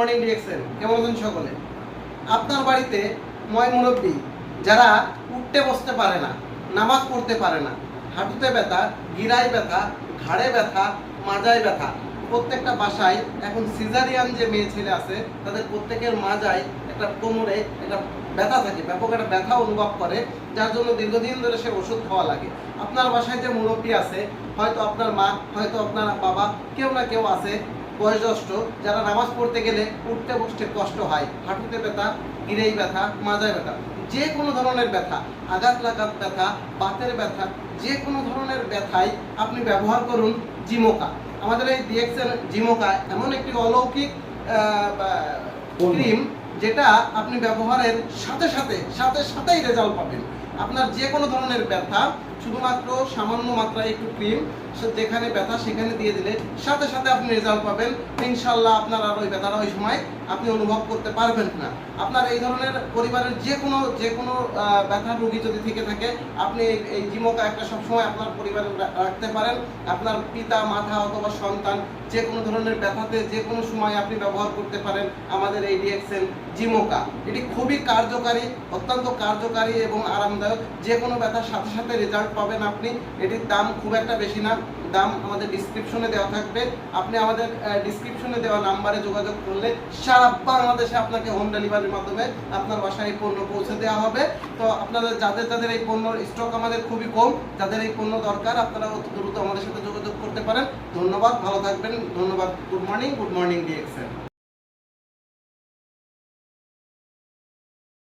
Morning ডিএক্সেল কেমন আছেন সকলে? আপনার বাড়িতে ময় মুরব্বী, যারা উঠতে বসতে পারে না, নামাজ পড়তে পারে না, হাঁটুতে ব্যথা, গিরায় ব্যথা, ঘাড়ে ব্যথা, মাজায় ব্যথা, প্রত্যেকটা বাসায় এখন সিজারিয়ান যে মেয়ে ছেলে আছে, তাদের প্রত্যেকের মাজায় একটা কোমরে একটা ব্যথা থাকে, ব্যাপক একটা ব্যথা অনুভব করে, যার জন্য দীর্ঘদিন ধরে সে ওষুধ খাওয়া লাগে। আপনার বাসায় যে মুরব্বী আছে, হয়তো আপনার মা, হয়তো আপনার বাবা, কেউ না কেউ আছে বয়োজ্যেষ্ঠ যারা নামাজ পড়তে গেলে উঠতে বসতে কষ্ট হয় হাঁটুতে ব্যথা গিরেই ব্যথা মাজায় ব্যথা যে কোনো ধরনের ব্যথা আঘাত লাগাত ব্যথা বাতের ব্যথা যে কোনো ধরনের ব্যথায় আপনি ব্যবহার করুন জিমোকা আমাদের এই ডিএক্সএল জিমোকা এমন একটি অলৌকিক। ক্রিম যেটা আপনি ব্যবহারের সাথে সাথে সাথে সাথেই রেজাল্ট পাবেন। আপনার যে কোনো ধরনের ব্যথা, শুধুমাত্র সামান্য মাত্রায় একটু ক্রিম যেখানে ব্যথা সেখানে দিয়ে দিলে সাথে সাথে আপনি রেজাল্ট পাবেন। ইনশাল্লাহ আপনার আর ওই ব্যথাটা ওই সময় আপনি অনুভব করতে পারবেন না। আপনার এই ধরনের পরিবারের যে কোনো যে কোনো ব্যথার রোগী যদি থেকে থাকে, আপনি এই- জিমোকা একটা সবসময় আপনার পরিবারে রাখতে পারেন। আপনার পিতা, মাতা অথবা সন্তান যে কোনো ধরনের ব্যথাতে যে কোনো সময় আপনি ব্যবহার করতে পারেন। আমাদের এই ডিএক্সেল জিমোকা। এটি খুবই কার্যকারী, অত্যন্ত কার্যকারী এবং আরামদায়ক। যে কোনো ব্যথার সাথে সাথে রেজাল্ট পাবেন আপনি। এটির দাম খুব একটা বেশি না। দাম আমাদের ডিসক্রিপশনে দেওয়া থাকবে। আপনি আমাদের ডিসক্রিপশনে দেওয়া নাম্বারে যোগাযোগ করলে সারা বাংলাদেশে আপনাকে হোম ডেলিভারির মাধ্যমে আপনার বাসায় এই পণ্য পৌঁছে দেওয়া হবে। তো আপনাদের, যাদের যাদের এই পণ্যর স্টক আমাদের খুবই কম, যাদের এই পণ্য দরকার, আপনারা অতি দ্রুত আমাদের সাথে যোগাযোগ করতে পারেন। ধন্যবাদ, ভালো থাকবেন। ধন্যবাদ। Good morning good morning DXL